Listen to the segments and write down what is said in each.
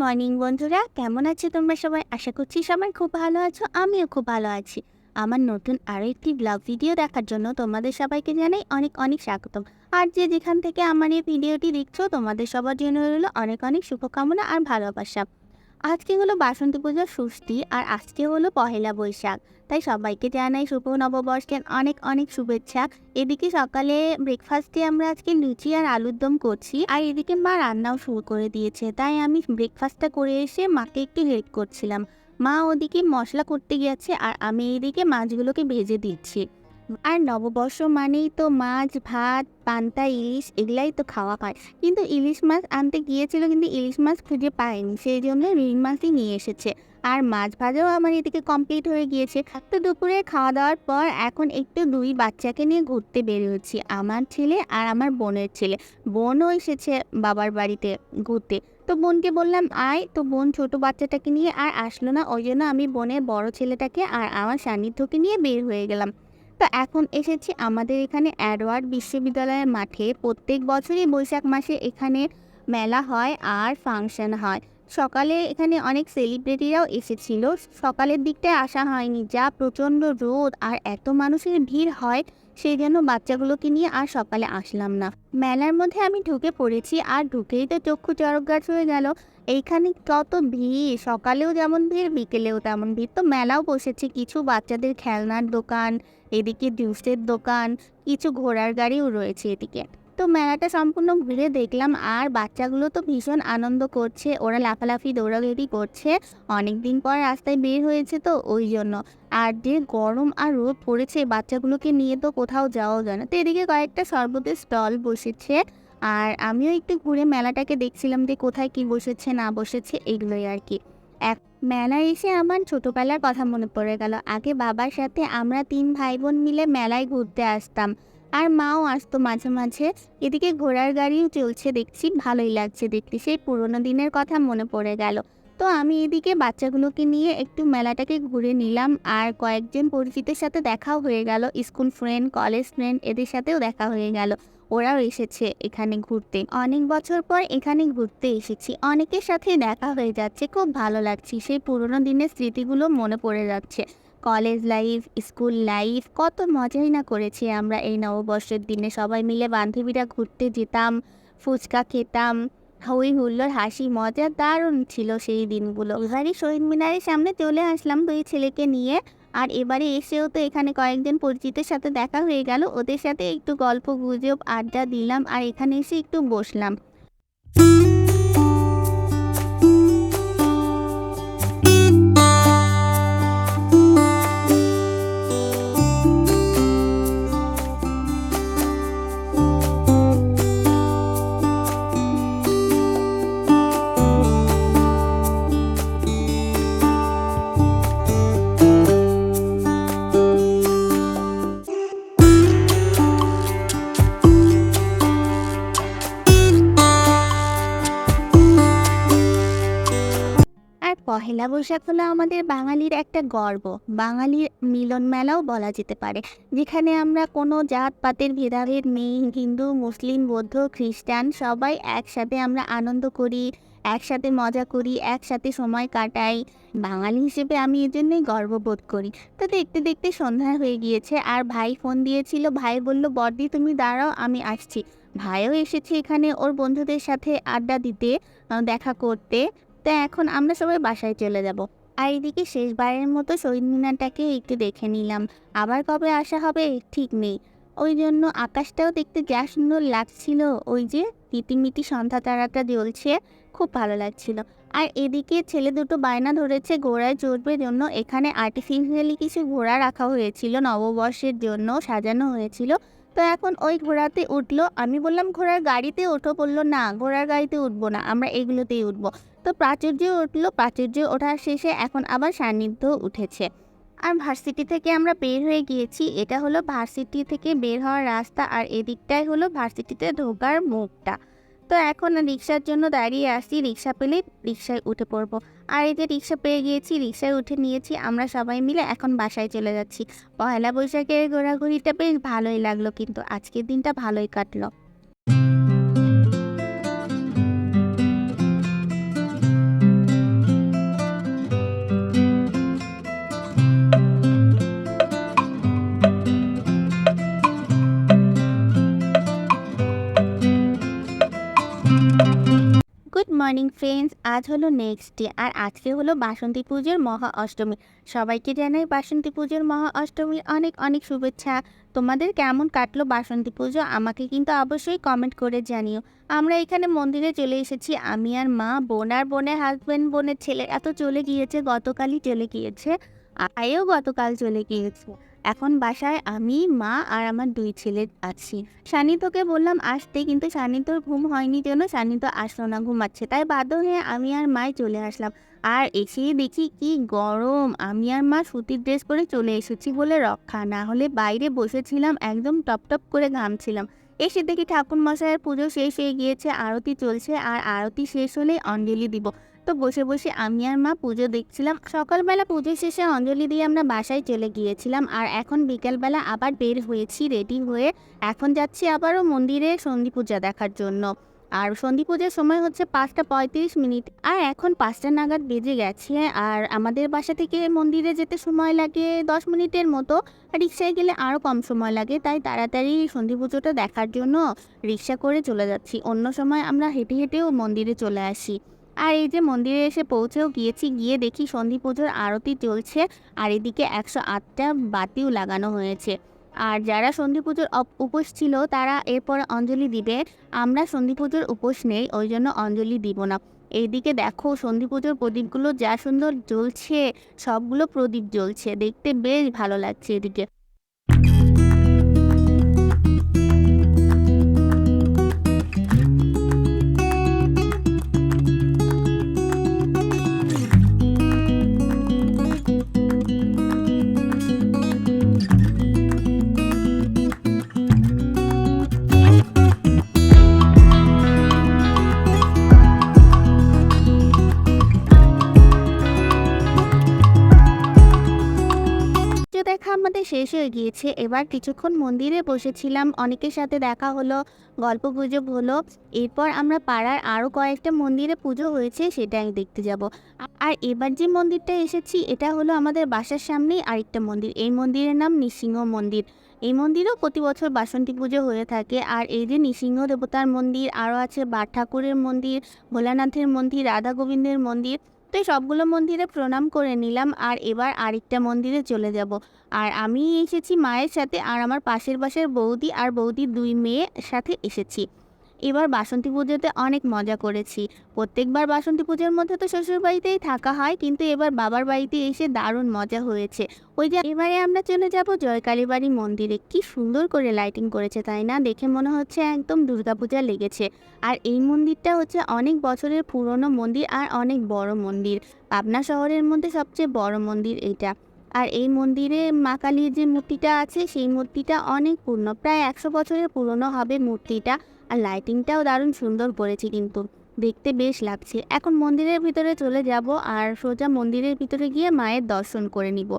Morning বন্ধুরা, কেমন আছে তোমরা সবাই? আশা করছি সবাই খুব ভালো আছো, আমিও খুব ভালো আছি। আমার নতুন আরও একটি ব্লগ ভিডিও দেখার জন্য তোমাদের সবাইকে জানাই অনেক অনেক স্বাগতম। আর যে যেখান থেকে আমার এই ভিডিওটি দেখছ, তোমাদের সবার জন্য রইল অনেক অনেক শুভকামনা আর ভালোবাসা। আজকে হলো বাসন্তী পূজার ষষ্ঠী আর আজকে হলো পহেলা বৈশাখ। তাই সবাইকে জানাই শুভ নববর্ষের অনেক অনেক শুভেচ্ছা। এদিকে সকালে ব্রেকফাস্টে আমরা আজকে লুচি আর আলুর দম করছি আর এদিকে মা রান্নাও শুরু করে দিয়েছে। তাই আমি ব্রেকফাস্টটা করে এসে মাকে একটু হেল্প করছিলাম। মা ওদিকে মশলা করতে গেছে আর আমি এদিকে মাছগুলোকে ভেজে দিচ্ছি। আর নববর্ষ মানেই তো মাছ, ভাত, পান্তা, ইলিশ এগুলাই তো খাওয়া হয়। কিন্তু ইলিশ মাছ আনতে গিয়েছিল কিন্তু ইলিশ মাছ খুঁজে পায়নি সেই জন্য রুই মাছই নিয়ে এসেছে। আর মাছ ভাজাও আমার এদিকে কমপ্লিট হয়ে গিয়েছে। তো দুপুরে খাওয়া দাওয়ার পর এখন একটু দুই বাচ্চাকে নিয়ে ঘুরতে বেরিয়েছি আমার ছেলে আর আমার বোনের ছেলে। বোনও এসেছে বাবার বাড়িতে ঘুরতে। তো বোনকে বললাম, আয়, তো বোন ছোট বাচ্চাটাকে নিয়ে আর আসলো না, ওই জন্য আমি বোনের বড় ছেলেটাকে আর আমার সান্নিধ্যকে নিয়ে বের হয়ে গেলাম। তো এখন এসেছি আমাদের এখানে অ্যাডওয়ার্ড বিশ্ববিদ্যালয়ের মাঠে। প্রত্যেক বছরই বৈশাখ মাসে এখানে মেলা হয় আর ফাংশন হয়। সকালে এখানে অনেক সেলিব্রিটিরাও এসেছিল। সকালের দিকটায় আসা হয়নি, যা প্রচণ্ড রোদ আর এত মানুষের ভিড় হয়, সেই জন্য বাচ্চাগুলোকে নিয়ে আর সকালে আসলাম না। মেলার মধ্যে আমি ঢুকে পড়েছি আর ঢুকেই তো চক্ষু চরক গাছ হয়ে গেল। এইখানে কত ভিড়, সকালেও যেমন ভিড়, বিকেলেও তেমন ভিড়। তো মেলাও বসেছে, কিছু বাচ্চাদের খেলনার দোকান, এদিকে জুসের দোকান, কিছু ঘোড়ার গাড়িও রয়েছে এদিকে। তো মেলাটা সম্পূর্ণ ঘুরে দেখলাম, আর বাচ্চাগুলো তো ভীষণ আনন্দ করছে, ওরা লাফালাফি, দৌড়াদৌড়ি করছে। অনেক দিন পর রাস্তায় বের হয়েছে তো ওই জন্য। আর যে গরম আর রোদ পড়েছে, বাচ্চাগুলোকে নিয়ে তো কোথাও যাওয়াও যায় না। তো এদিকে কয়েকটা শরবতের স্টল বসেছে আর আমিও একটু ঘুরে মেলাটাকে দেখছিলাম যে কোথায় কি বসেছে, না বসেছে, এগুলোই আর কি। এক মেলায় এসে আমার ছোটবেলার কথা মনে পড়ে গেল। আগে বাবার সাথে আমরা তিন ভাই বোন মিলে মেলায় ঘুরতে আসতাম। আর মাও আসতো মাঝে মাঝে। এদিকে ঘোড়ার গাড়িও চলছে দেখছি, ভালোই লাগছে দেখতে। সেই পুরোনো দিনের কথা মনে পড়ে গেল। তো আমি এদিকে বাচ্চাগুলোকে নিয়ে একটু মেলাটাকে ঘুরে নিলাম। আর কয়েকজন পরিচিতের সাথে দেখাও হয়ে গেল। স্কুল ফ্রেন্ড, কলেজ ফ্রেন্ড, এদের সাথেও দেখা হয়ে গেল। ওরাও এসেছে এখানে ঘুরতে। অনেক বছর পর এখানে ঘুরতে এসেছি। অনেকের সাথে দেখা হয়ে যাচ্ছে। খুব ভালো লাগছে। সেই পুরোনো দিনের স্মৃতিগুলো মনে পড়ে যাচ্ছে। কলেজ লাইফ, স্কুল লাইফ, কত মজাই না করেছি আমরা এই নববর্ষের দিনে। সবাই মিলে বান্ধবীরা ঘুরতে যেতাম, ফুচকা খেতাম। হই হুল্লোর হাসি মজা দারুণ ছিল সেই দিনগুলো। এবারে শহীদ মিনারের সামনে চলে আসলাম দুই ছেলেকে নিয়ে। আর এবারে এসেও তো এখানে কয়েকজন পরিচিতের সাথে দেখা হয়ে গেল। ওদের সাথে একটু গল্প, গুজব, আড্ডা দিলাম আর এখানে এসে একটু বসলাম। পহেলা বৈশাখ হলো আমাদের বাঙালির একটা গর্ব। বাঙালির মিলন মেলাও বলা যেতে পারে। যেখানে আমরা কোনো জাত পাতের ভেদাভেদ নেই হিন্দু, মুসলিম, বৌদ্ধ, খ্রিস্টান সবাই একসাথে আমরা আনন্দ করি, একসাথে মজা করি, একসাথে সময় কাটাই। বাঙালি হিসেবে আমি এর জন্যই গর্ববোধ করি। তো দেখতে দেখতে সন্ধ্যা হয়ে গিয়েছে আর ভাই ফোন দিয়েছিল, ভাই বলল, বর্দি, তুমি দাঁড়াও, আমি আসছি। ভাইও এসেছে এখানে ওর বন্ধুদের সাথে আড্ডা দিতে দেখা করতে। তা এখন আমরা সবাই বাসায় চলে যাব। আর এদিকে শেষবারের মতো শহীদ মিনারটাকে একটু দেখে নিলাম। আবার কবে আসা হবে ঠিক নেই। ওই জন্য আকাশটাও দেখতে যা সুন্দর লাগছিল। ওই যে মিটি সন্ধ্যা তারাটা জ্বলছে, খুব ভালো লাগছিল। আর এদিকে ছেলে দুটো বায়না ধরেছে ঘোড়ায় চড়বে জন্য। এখানে আর্টিফিশিয়ালি কিছু ঘোড়া রাখা হয়েছিল, নববর্ষের জন্য সাজানো হয়েছিল। তো এখন ওই ঘোড়াতে উঠল। আমি বললাম, ঘোড়ার গাড়িতে ওঠো। বলল, না, ঘোড়ার গাড়িতে উঠবো না। আমরা এগুলোতেই উঠবো। তো প্রাচুর্য উঠল, প্রাচুর্য ওঠার শেষে এখন আবার সান্নিধ্য উঠেছে। আর ভার্সিটি থেকে আমরা বের হয়ে গিয়েছি, এটা হলো ভার্সিটি থেকে বের হওয়ার রাস্তা, আর এদিকটাই হলো ভার্সিটিতে ঢোকার মুখটা। তো এখন রিক্সার জন্য দাঁড়িয়ে আসছি রিক্সা পেলে রিক্সায় উঠে পড়ব। আর এই যে রিক্সা পেয়ে গিয়েছি, রিক্সায় উঠে নিয়েছি, আমরা সবাই মিলে এখন বাসায় চলে যাচ্ছি। পয়লা বৈশাখের ঘোরাঘুরিটা বেশ ভালোই লাগল, কিন্তু আজকের দিনটা ভালোই কাটলো। মর্নিং ফ্রেন্ডস, আজ হলো নেক্সট ডে আর আজকে হলো বাসন্তী পুজোর মহা অষ্টমী। সবাইকে জানাই বাসন্তী পুজোর মহা অষ্টমীর অনেক অনেক শুভেচ্ছা। তোমাদের কেমন কাটলো বাসন্তী পুজো? আমাকে কিন্তু অবশ্যই কমেন্ট করে জানিও। আমরা এখানে মন্দিরে চলে এসেছি। আমি আর মা, বোন আর বোনের হাজব্যান্ড বোনের ছেলে এত চলে গিয়েছে, গতকালই চলে গিয়েছে। আয়েও গতকাল চলে গিয়েছে। এখন বাসায় আমি, মা আর আমার দুই ছেলে আছি। সানিতকে বললাম আসতে, কিন্তু সানিতর ঘুম হয়নি জন্য সানিত আসলো না ঘুমাচ্ছে। তাই বাধ্য হয়ে আমি আর মাই চলে আসলাম। আর এসে দেখি কি গরম। আমি আর মা সুতির ড্রেস পরে চলে এসেছি বলে রক্ষা। না হলে বাইরে বসেছিলাম, একদম টপ টপ করে ঘামছিলাম। এসে দেখি ঠাকুর মশাইয়ের পুজো শেষ হয়ে গিয়েছে, আরতি চলছে, আর আরতি শেষ হলেই অঞ্জলি দিব। তো বসে বসে আমি আর মা পুজো দেখছিলাম। সকালবেলা পুজো শেষে অঞ্জলি দিয়ে আমরা বাসায় চলে গিয়েছিলাম আর এখন বিকেলবেলা আবার বের হয়েছি রেডি হয়ে। এখন যাচ্ছি আবারও মন্দিরে সন্ধি পূজা দেখার জন্য। আর সন্ধি পূজার সময় হচ্ছে পাঁচটা পঁয়ত্রিশ মিনিট। আর এখন পাঁচটা নাগাদ বেজে গেছে আর আমাদের বাসা থেকে মন্দিরে যেতে সময় লাগে দশ মিনিটের মতো। রিক্সায় গেলে আরও কম সময় লাগে, তাই তাড়াতাড়ি সন্ধি পুজোটা দেখার জন্য রিক্সা করে চলে যাচ্ছি। অন্য সময় আমরা হেঁটে, হেঁটেও মন্দিরে চলে আসি। আর এই যে মন্দিরে এসে পৌঁছেও গিয়েছি, গিয়ে দেখি সন্ধি পুজোর আরতি চলছে আর এদিকে একশো আটটা বাতিও লাগানো হয়েছে। আর যারা সন্ধি পুজোর উপোস ছিল তারা এরপর অঞ্জলি দিবে। আমরা সন্ধি পুজোর উপোস নেই, ওই জন্য অঞ্জলি দিব না। এইদিকে দেখো সন্ধি পুজোর প্রদীপগুলো যা সুন্দর জ্বলছে, সবগুলো প্রদীপ জ্বলছে। দেখতে বেশ ভালো লাগছে এদিকে। শেষ হয়ে গিয়েছে। এবার কিছুক্ষণ মন্দিরে বসেছিলাম। অনেকের সাথে দেখা হলো, গল্প গুজব হলো। এরপর আমরা পাড়ার আরও কয়েকটা মন্দিরে পুজো হয়েছে সেটাই দেখতে যাব। আর এবার যে মন্দিরটা এসেছি, এটা হলো আমাদের বাসার সামনেই আরেকটা মন্দির। এই মন্দিরের নাম নৃসিংহ মন্দির। এই মন্দিরেও প্রতি বছর বাসন্তী পুজো হয়ে থাকে। আর এই যে নৃসিংহ দেবতার মন্দির আরও আছে বাট ঠাকুরের মন্দির, ভোলানাথের মন্দির, রাধা গোবিন্দের মন্দির তো এই সবগুলো মন্দিরে প্রণাম করে নিলাম আর এবার আরেকটা মন্দিরে চলে যাব। আর আমি এসেছি মায়ের সাথে আর আমার পাশের বাসার বৌদি আর বৌদি দুই মেয়ের সাথে এসেছি। এবার বাসন্তী পুজোতে অনেক মজা করেছি। প্রত্যেকবার বাসন্তী পুজোর মধ্যে তো শ্বশুর বাড়িতেই থাকা হয়, কিন্তু এবার বাবার বাড়িতে এসে দারুণ মজা হয়েছে। ওই যে এবারে আমরা চলে যাব জয়কালীবাড়ি মন্দিরে। কি সুন্দর করে লাইটিং করেছে, তাই না? দেখে মনে হচ্ছে একদম দুর্গাপূজা লেগেছে। আর এই মন্দিরটা হচ্ছে অনেক বছরের পুরনো মন্দির আর অনেক বড় মন্দির। পাবনা শহরের মধ্যে সবচেয়ে বড় মন্দির এইটা আর এই মন্দিরে মা কালীর যে মূর্তিটা আছে, সেই মূর্তিটা অনেক পুরনো প্রায় একশো বছরের পুরনো হবে মূর্তিটা। আর লাইটিংটাও দারুণ সুন্দর করেছে কিন্তু। দেখতে বেশ লাগছে। এখন মন্দিরের ভিতরে চলে যাব আর সোজা মন্দিরের ভিতরে গিয়ে মায়ের দর্শন করে নিব।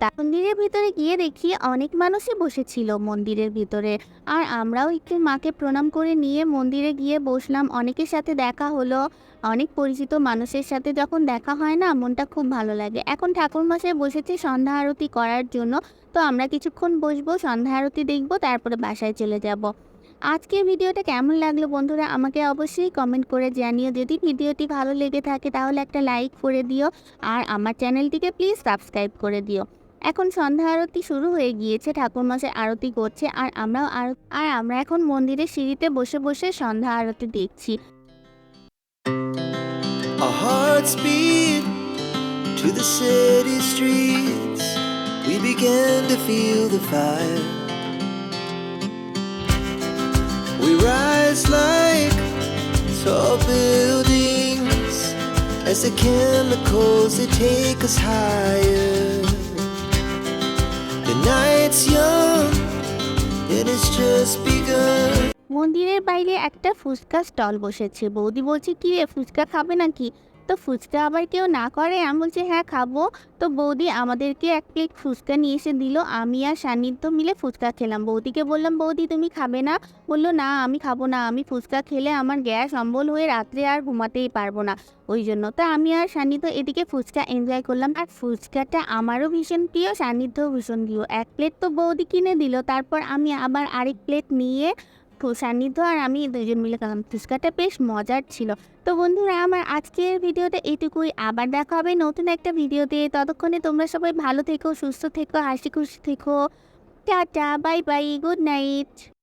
তা মন্দিরের ভিতরে গিয়ে দেখি অনেক মানুষই বসেছিল মন্দিরের ভিতরে। আর আমরাও একটু মাকে প্রণাম করে নিয়ে মন্দিরে গিয়ে বসলাম। অনেকের সাথে দেখা হলো। অনেক পরিচিত মানুষের সাথে যখন দেখা হয় না, মনটা খুব ভালো লাগে। এখন ঠাকুরমশাই বসেছে সন্ধ্যা আরতি করার জন্য। তো আমরা কিছুক্ষণ বসবো, সন্ধ্যা আরতি দেখব, তারপরে বাসায় চলে যাব। আজকের ভিডিওটা কেমন লাগল বন্ধুরা আমাকে অবশ্যই কমেন্ট করে জানিও যদি ভিডিওটি ভালো লেগে থাকে তাহলে একটা লাইক করে দিও আর আমার চ্যানেলটিকে প্লিজ সাবস্ক্রাইব করে দিও এখন সন্ধ্যা আরতি শুরু হয়ে গিয়েছে, ঠাকুরমশাই আরতি করছে আর আমরাও আর আর আমরা এখন মন্দিরের সিঁড়িতে বসে বসে সন্ধ্যা আরতি দেখছি to the city streets. We began to feel the fire. We rise like tall buildings as the chemicals they take us higher. The night's young and it's just begun. মন্দিরের বাইরে একটা ফুচকা স্টল বসেছে বৌদি বলছে কি রে ফুচকা খাবে নাকি তো ফুচকা আবার কেউ না করে? আমি বলছি হ্যাঁ খাব। তো বৌদি আমাদেরকে এক প্লেট ফুচকা নিয়ে এসে দিল। আমি আর সান্নিধ্য মিলে ফুচকা খেলাম। বৌদিকে বললাম, বৌদি, তুমি খাবে না? বলল, না, আমি খাব না। আমি ফুচকা খেলে আমার গ্যাস অম্বল হয়ে রাত্রে আর ঘুমাতেই পারব না। ওই জন্য তো আমি আর সান্নিধ্য এদিকে ফুচকা এনজয় করলাম। আর ফুচকাটা আমারও ভীষণ প্রিয় সান্নিধ্য ভীষণ প্রিয়। এক প্লেট তো বৌদি কিনে দিল। তারপর আমি আবার আরেক প্লেট নিয়ে সান্নিধ্য আর আমি দুজন মিলে গেলাম। ফুচকাটা বেশ মজার ছিল। তো বন্ধুরা, আমার আজকের ভিডিওটা এইটুকুই। আবার দেখা হবে নতুন একটা ভিডিও দিয়ে ততক্ষণে তোমরা সবাই ভালো থেকো, সুস্থ থেকো, হাসি খুশি থেকো। Tata, bye bye, good night.